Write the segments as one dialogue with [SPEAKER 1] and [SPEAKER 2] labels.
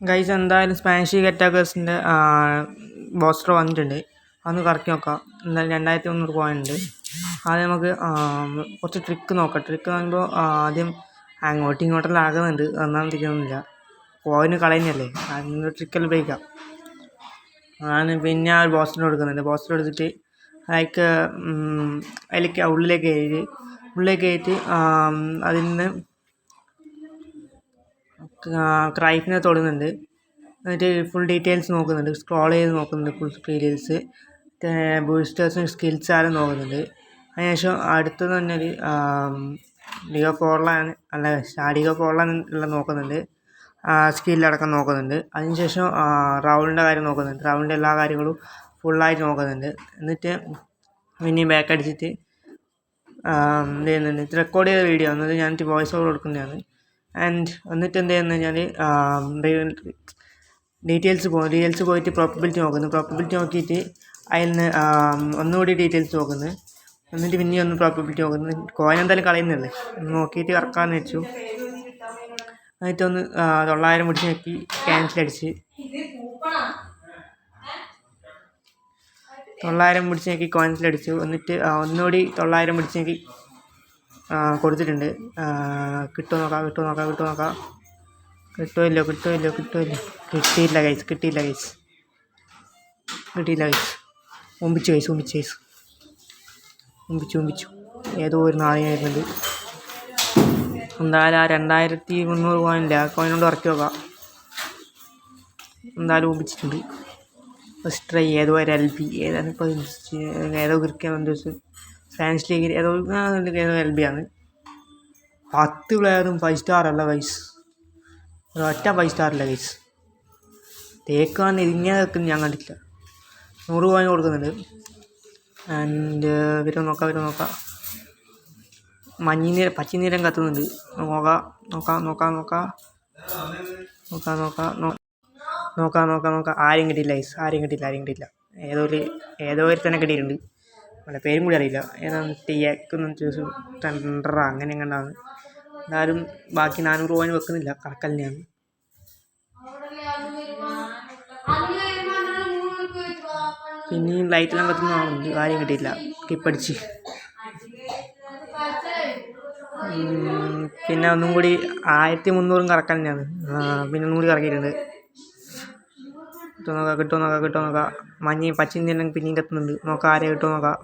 [SPEAKER 1] Guys എന്തായാലും Spanish അറ്റാക്കേഴ്സിന്റെ bolster വന്നിട്ടുണ്ട്. അതൊന്ന് കറക്കി നോക്കാം. എന്തായാലും രണ്ടായിരത്തി മുന്നൂറ് ഉണ്ട് ആദ്യം നമുക്ക് കുറച്ച് ട്രിക്ക് നോക്കാം. ട്രിക്ക് പറയുമ്പോൾ ആദ്യം അങ്ങോട്ടും ഇങ്ങോട്ടെല്ലാം ആകുന്നുണ്ട് ഒന്നാമത് തിരിയുന്നില്ല പോയിന് കളയുന്നല്ലേ അതിന് ട്രിക്കെല്ലാം ഉപയോഗിക്കാം. ആണ് പിന്നെ ആ ഒരു ബോസ്റ്റർ കൊടുക്കുന്നുണ്ട് ബോസ്റ്റർ എടുത്തിട്ട് ലൈക്ക് അതിലേക്ക് ഉള്ളിലേക്ക് കയറി ഉള്ളിലേക്ക് കയറ്റി അതിൽ നിന്ന് ക്രൈഫിനെ തൊടുന്നുണ്ട്. എന്നിട്ട് ഫുൾ ഡീറ്റെയിൽസ് നോക്കുന്നുണ്ട്. സ്ക്രോൾ ചെയ്ത് നോക്കുന്നുണ്ട് ഫുൾ ഡീറ്റെയിൽസ് ബൂസ്റ്റേഴ്സും സ്കിൽസ് ആരും നോക്കുന്നുണ്ട്. അതിനുശേഷം അടുത്തത് തന്നെ ഒരു ഡിഗോ ഓഫ് ഓർലാൻ അല്ല ഓർലാൻ എല്ലാം നോക്കുന്നുണ്ട്. സ്കില്ലടക്കം നോക്കുന്നുണ്ട്. അതിനുശേഷം റൗണ്ടിന്റെ കാര്യം നോക്കുന്നുണ്ട്. റൗണ്ടിന്റെ എല്ലാ കാര്യങ്ങളും ഫുള്ളായിട്ട് നോക്കുന്നുണ്ട്. എന്നിട്ട് പിന്നെയും ബാക്ക് അടിച്ചിട്ട് എന്ത് ചെയ്യുന്നുണ്ട്? റെക്കോർഡ് ചെയ്ത വീഡിയോ എന്നത് ഞാൻ വോയിസ് ഓവർ കൊടുക്കുന്നതാണ്. ആൻഡ് എന്നിട്ട് എന്ത് ചെയ്യുന്നത് കഴിഞ്ഞാൽ ഡീറ്റെയിൽസ് പോകും ഡീറ്റെയിൽസ് പോയിട്ട് പ്രോപ്പബിലിറ്റി നോക്കുന്നു. പ്രോപ്പബിലിറ്റി നോക്കിയിട്ട് അതിൽ നിന്ന് ഒന്നുകൂടി ഡീറ്റെയിൽസ് നോക്കുന്നു. എന്നിട്ട് പിന്നെ ഒന്ന് പ്രോപ്പബിലിറ്റി നോക്കുന്നു. കോയിൻ എന്തായാലും കളയുന്നല്ലേ? നോക്കിയിട്ട് ഇറക്കാമെന്ന് വെച്ചു എന്നിട്ടൊന്ന് ഒന്ന് തൊള്ളായിരം പിടിച്ച് നോക്കി ക്യാൻസൽ അടിച്ച്. തൊള്ളായിരം പിടിച്ച് നോക്കി ക്യാൻസൽ അടിച്ചു. എന്നിട്ട് ഒന്നുകൂടി തൊള്ളായിരം പിടിച്ച് നോക്കി കൊടുത്തിട്ടുണ്ട്. കിട്ടുമോ നോക്കാം കിട്ടുമോ നോക്കാം കിട്ടുമോ നോക്കാം. കിട്ടുമല്ലോ കിട്ടുമല്ലോ കിട്ടുമല്ലോ കിട്ടിയില്ല കൈസ് കിട്ടിയില്ല കൈസ് കിട്ടിയില്ല കൈസ് ഒമ്പിച്ചു കൈസ് ഒമ്പിച്ചു കൈസ് ഒമ്പിച്ചു ഒമ്പിച്ചു ഏതോ ഒരു നാണയം വരുന്നുണ്ട്. എന്തായാലും ആ രണ്ടായിരത്തി മുന്നൂറ് കോയിനില്ല ആ കോയിൻ കൊണ്ട് ഇറക്കി നോക്കാം എന്തായാലും ഒമ്പിച്ചിട്ടുണ്ട് ഫസ്റ്റ് ട്രൈ ഏതോ ഒരു എൽ ബി ഏതാണ് ഇപ്പോൾ ഏതോ ക്രിക്കറ്റ് എന്തോ സ്പാനിഷ് ലീഗിൽ ഏതോ എൽ ബി ആണ്. പത്ത് പ്ലെയറും ഫൈവ് സ്റ്റാർ അല്ല വൈസ് ഒറ്റ ഫൈവ് സ്റ്റാറില്ല ഗൈസ് തേക്കാൻ ഇങ്ങനെ നിൽക്കുന്നത് ഞാൻ കണ്ടിട്ടില്ല. നൂറ് പോയിന്റ് കൊടുക്കുന്നുണ്ട്. ആൻഡ് വരും നോക്കാം വരും നോക്കാം. മഞ്ഞിനീരം പച്ചനീരം കത്തുന്നുണ്ട്. നോക്കാം നോക്കാം നോക്കാം നോക്കാം. നോക്കാം നോക്കാം നോക്കാം നോക്കാം നോക്കാം. ആരും കിട്ടിയില്ല ഐസ് ആരും കിട്ടിയില്ല ആരും കിട്ടിയില്ല. ഏതോ ഒരു ഏതോ ഒരു തന്നെ കിട്ടിയിട്ടുണ്ട്. അവന്റെ പേരും കൂടി അറിയില്ല. ഏതാണ് ടിയാക്കെന്ന് ചോദിച്ചു ടെൻഡറ അങ്ങനെ എങ്ങനെയാണ് എന്തായാലും ബാക്കി നാനൂറ് രൂപ വെക്കുന്നില്ല. കണക്കൽ തന്നെയാണ്. പിന്നെയും ലൈറ്റെല്ലാം കത്തുന്നതാണുണ്ട് കാര്യം കിട്ടിയില്ല കിപ്പടിച്ച് പിന്നെ ഒന്നും കൂടി ആയിരത്തി മുന്നൂറും കറക്കാൻ ഞാൻ പിന്നെ ഒന്നും കൂടി കറക്കിയിട്ടുണ്ട്. കിട്ടുമോ നോക്കാം കിട്ടുമോ നോക്കാം കിട്ടുമോ നോക്കാം മഞ്ഞയും പച്ചയും തന്നെ പിന്നെയും കത്തുന്നുണ്ട് നോക്കാം ആരെയും കിട്ടുമോ നോക്കാം.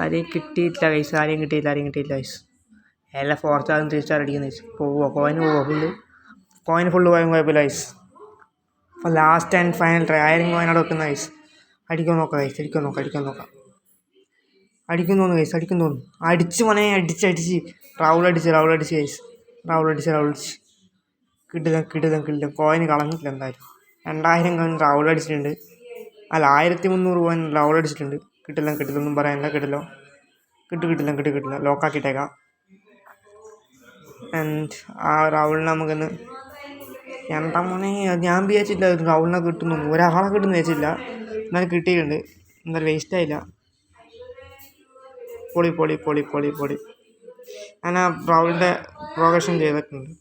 [SPEAKER 1] ആരെയും കിട്ടിയിട്ടില്ല കൈസ് ആരെയും കിട്ടിയില്ല ആരെയും കിട്ടിയില്ല കൈസ് എല്ലാം ഫോർ സ്റ്റാറും ത്രീ സ്റ്റാർ അടിക്കുന്ന കൈസ് പോവുമോ കോയിന് പോവുമോ ഫുള്ള് കോയിൻ ഫുള്ള് പോയാൽ കുഴപ്പമില്ല കൈസ് അപ്പോൾ ലാസ്റ്റ് ആൻഡ് ഫൈനൽ ട്രൈ ആയിരം കോയിനോട് വെക്കുന്ന കൈസ് അടിക്കാൻ നോക്കാം കൈസ് അടിക്കാൻ നോക്കാം അടിക്കാൻ നോക്കാം. അടിക്കും തോന്നുന്നു കൈസ് അടിക്കും തോന്നുന്നു. അടിച്ച് മോനെ അടിച്ച് അടിച്ച്. റൗൾ അടിച്ച് റൗൾ അടിച്ച് കൈസ് റൗൾ അടിച്ച് റൗൾ അടിച്ച്. കിട്ടുക കിട്ടുക കിട്ടില്ല കോയിന് കളഞ്ഞിട്ടില്ല എന്തായാലും. രണ്ടായിരം കോയിൻ റൗൾ അടിച്ചിട്ടുണ്ട്. അല്ല ആയിരത്തി മുന്നൂറ് കോയിൻ റൗൾ അടിച്ചിട്ടുണ്ട്. കിട്ടില്ല കിട്ടില്ല ഒന്നും പറയാനില്ല കിട്ടില്ല. കിട്ടു കിട്ടില്ല കിട്ടു കിട്ടില്ല. ലോക്കാക്കിയിട്ടേക്കാം ആൻഡ് ആ റൗളിനെ നമുക്കൊന്ന് എന്താ മോനെ? ഞാൻ വിചാരിച്ചില്ല റൗളിനെ കിട്ടുന്നു. ഒരാളെ കിട്ടുന്നു വിചാരിച്ചില്ല എന്നാലും കിട്ടിയിട്ടുണ്ട്. എന്നാലും വേസ്റ്റ് ആയില്ല. പൊളി പൊളി പൊളി പൊളി പൊളി. ഞാൻ ആ റൗളിന്റെ പ്രോഗ്രഷൻ ചെയ്തിട്ടുണ്ട്.